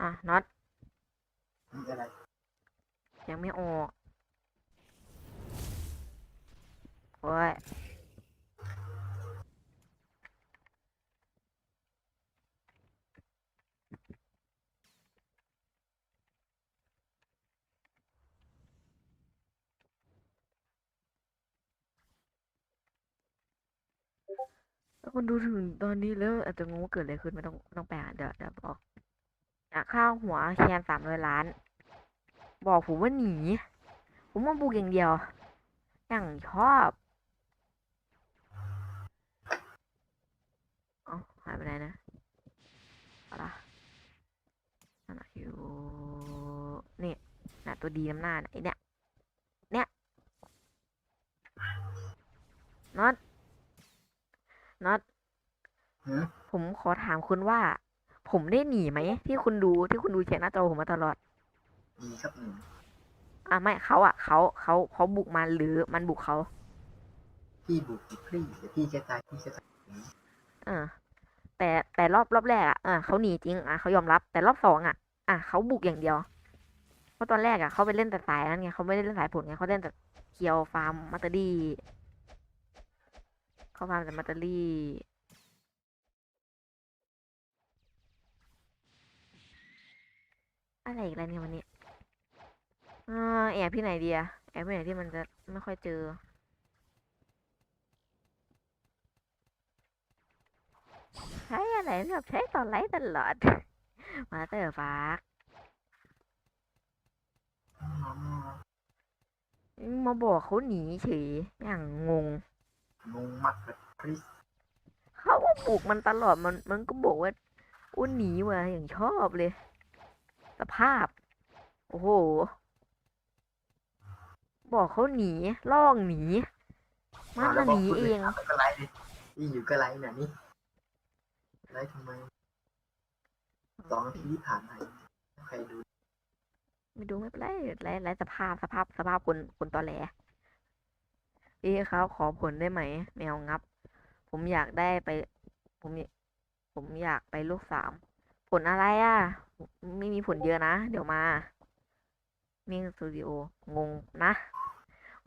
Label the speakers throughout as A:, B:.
A: อะน็อต
B: มีอะไร
A: ยังไม่ออกโอ้ยถ้าคนดูถึงตอนนี้แล้วอาจจะงงว่าเกิดอะไรขึ้นไม่ต้องไม่ต้องแปลเดี๋ยวเดี๋ยวบอก อะข้าวหัวแคนสามร้อยล้าน บอกผมว่าหนี ผมมาบุกอย่างเดียวอย่างชอบเอาหายไปไหนนะเอาละนั่นน่ะอยู่นี่น่ะตัวดีน้ำหน้าน่ะไอเนี่ยเนี่ยน็อตน็อต
B: หือ
A: ผมขอถามคุณว่า ผมได้หนีไหมที่คุณดูที่คุณดูแชร์หน้าจอผมมาตลอด
B: มีครับหนึ่ง
A: อะไม่เขาอะเขาเขาเขาบุกมาหรือมันบุกเขา
B: พี่บุกพลี่เดี๋ยวพี่จะตายพี่จะตาย
A: เออแต่แต่รอบรอบแรกอะอะเขาหนีจริงอะเขายอมรับแต่รอบสองอะ อะเขาบุกอย่างเดียวเพราะตอนแรกอะเขาไปเล่นแต่สายนั้นไงเขาไม่ได้เล่นสายผลไงเขาเล่นแต่เคียวฟาร์มมัตเตอรี่เขาฟาร์มแต่มัตเตอรี่ อะไรอีกแล้วเนี่ยวันนี้อแอบที่ไหนดีอะแอบที่ไหนที่มันจะไม่ค่อยเจอ ใช้อะไรแบบใช้ตอนไลฟ์ตลอด มาเตอร์ฟากมาบอกเขาหนีเฉยอย่างงง
B: งงมากเลยพลี่
A: เขาก็ปลูกมันตลอดมันมันก็บอกว่าอ้วนหนีว่ะอย่างชอบเลย สภาพ โอ้โห บอกเขาหนีล่องหนี มันมาหนีเอง
B: ก็ไลฟ์ดิพี่อยู่ก็ไลฟ์เนี่ยนี่ไลฟ์ทำไมสองนาทีที่ผ่านมาใครดู
A: ไม่ดูไม่เป็นไรไรไรสภาพสภาพสภาพคนคนตอแหลพี่ครับขอผลได้ไหมแมวงับ ผมอยากได้ไป ผมอยผมอยากไปลูกสาม ผลอะไรอะ ไม่มีผลเยอะนะ เดี๋ยวมา มิ่งสตูดิโองงนะ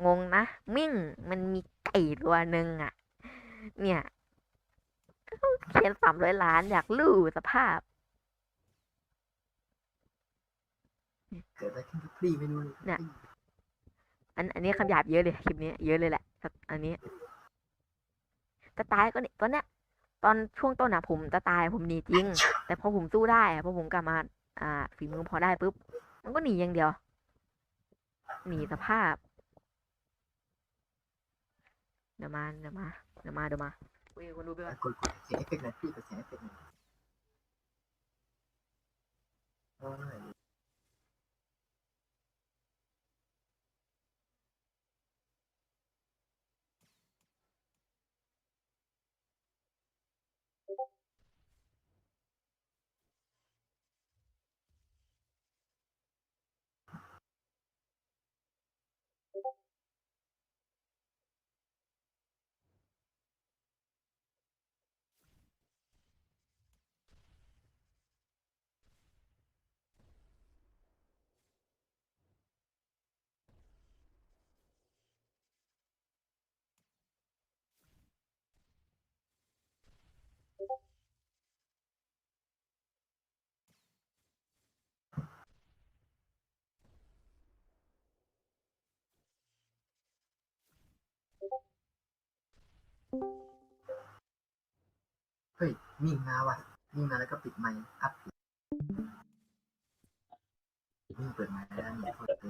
A: งงนะ มิ่งมันมีไก่ตัวหนึ่งอะ เนี่ยเขียนสามร้อยล้านอยากรู้สภาพ
B: เกิดอะไรขึ้นกับพลี่ไม่รู้เลย
A: เนี่ย อันอันนี้คำหยาบเยอะเลยคลิปนี้เยอะเลยแหละแต่อันนี้จะตายก็เนี่ยตอนเนี้ย ตอนช่วงต้นอะผมจะตายผมหนีจริง แต่พอผมสู้ได้อะพอผมกลับมา อ่า ฝีมือพอได้ปุ๊บ มันก็หนีอย่างเดียว หนีสภาพ เดี๋ยวมาเดี๋ยวมาเดี๋ยวมาเดี๋ยวมาเว้ยคนดูไปว่าก
B: ดกดเสียงเอฟเฟกต์หน่อยพี่กดเสียงเอฟเฟกต์หน่อยโอ้ย เฮ้ยนิ่งมาว่ะนิ่งมาแล้วก็ปิดไมค์อัพนิ่งเปิดไมค์แล้วเนี่ยโคตรเป็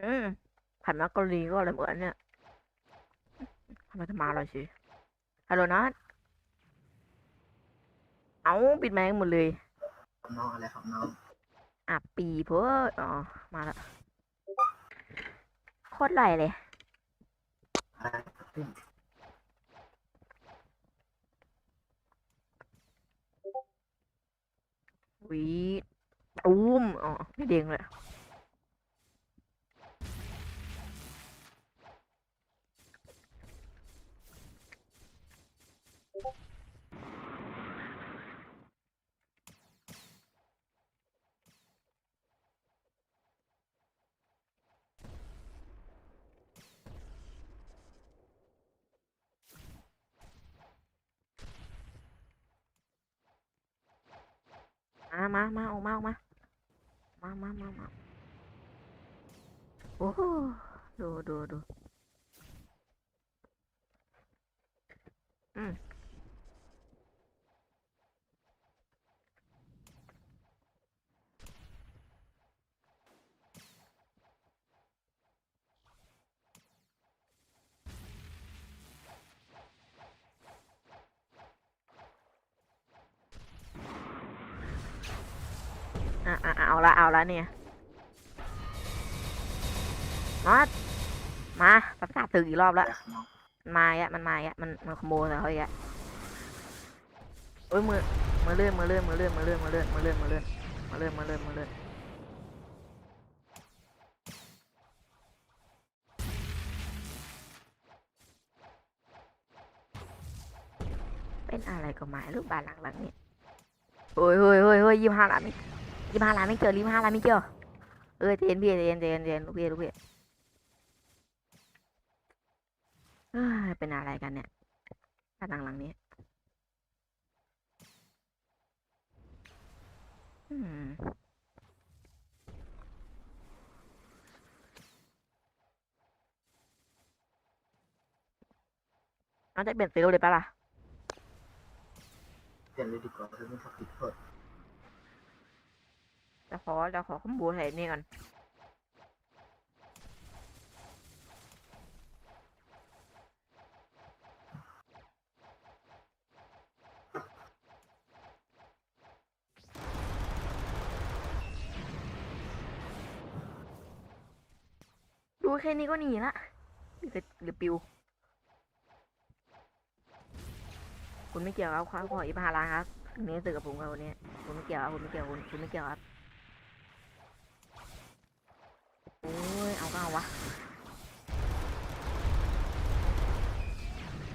C: องไปทันที
A: อืมผัดมักกะลีก็อร่อยเหมือนกันเนี่ยทำไมจะมาอร่อยชิฮัลโหลนัทเอาปิดไมค์หมดเลย
B: ครับน้องอะไรครับน้อง
A: อะปีเพื่ออ๋อ มาละโคตรไหลเลย
B: อะไรครับพี่
A: วีดตูมอ๋อ ไม่เด้งเลย มามามาออกมาออกมา มามามามาโอ้โหดูดูดูอืม อะอะเอาละเอาละเนี่ยมามาประสาทตึกอีกรอบละมันมาอีกอะมันมาอีกอะมันมันขโมยแล้วเขาอีกอะโอ้ยมือมือเลื่อนมือเลื่อนมือเลื่อนมือเลื่อนมือเลื่อนมือเลื่อนมือเลื่อนมือเลื่อนมือเลื่อนมือเลื่อนเป็นอะไรก็หมายลูกบ้านหลังหลังนี้โอ้ยเฮ้ยเฮ้ยเฮ้ยยี่ห้าล้านไม่ยี่ห้าล้านไม่เจอยี่ห้าล้านไม่เจอเออเจนพี่เจนเจนเจนลูกพี่ลูกพี่เอ้ยเป็นอะไรกันเนี่ยบ้านหลังหลังนี้อืมเอาจะเปลี่ยนฟิลเลยปะล่ะ
B: เปลี่ยนเลยดีกว่าเพื่อนไม่ชอบติดโท ษ
A: จะขอจะขอคอมโบใส่นี่ก่อนดูแค่นี้ก็หนีละหรือหรือปิว คุณไม่เกี่ยวครับขอขออีพาราครับนนี้สื่อกับผมครับวันนี้ คุณไม่เกี่ยวครับคุณไม่เกี่ยวคุณคุณไม่เกี่ยวครับ โอ้ย เอาก็เอาวะ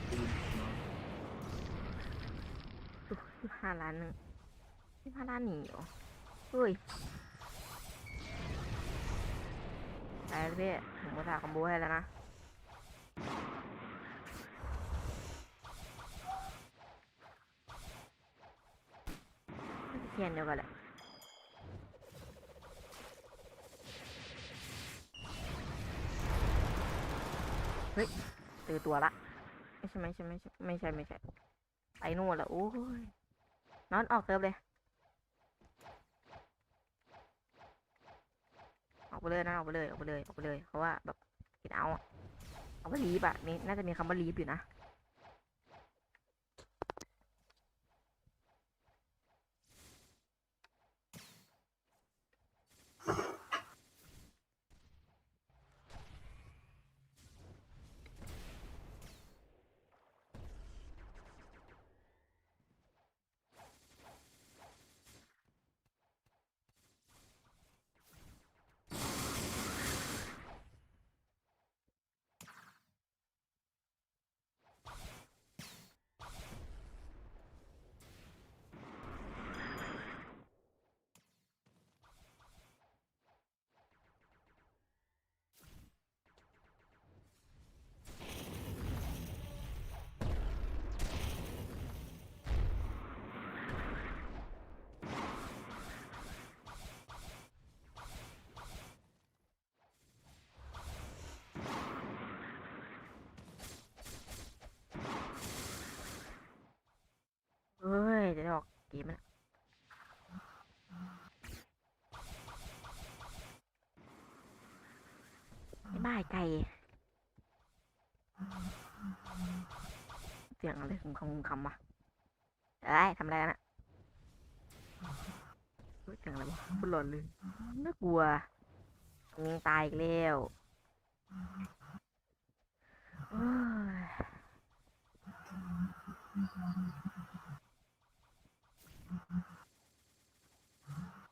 B: ตีนน้อง
A: สิบ ห้าล้านหนึ่งสิบห้าล้านหนีเหรอเฮ้ยไปเลยพี่ผมก็ถาคอมโบให้แล้วนะเทียนเดียวกันแหละเฮ้ยเจอตัวละ ไม่ใช่ไม่ใช่ไม่ใช่ไม่ใช่ไม่ใช่ไปนู่นละโอ้ย นอนออกเซิร์ฟเลย ออกไปเลยนะออกไปเลยออกไปเลยออกไปเลยเพราะว่าแบบกินเอาอะเอาไปลีบอะนี่น่าจะมีคำว่าลีบอยู่นะ สียงอะไรคุมคำคุมคำวะเอ้ยทำอะไรกันอะเฮ้ยเสียงอะไรวะพูดหลอนเลยน่ากลัวยิงตายอีกแล้วโอ้ย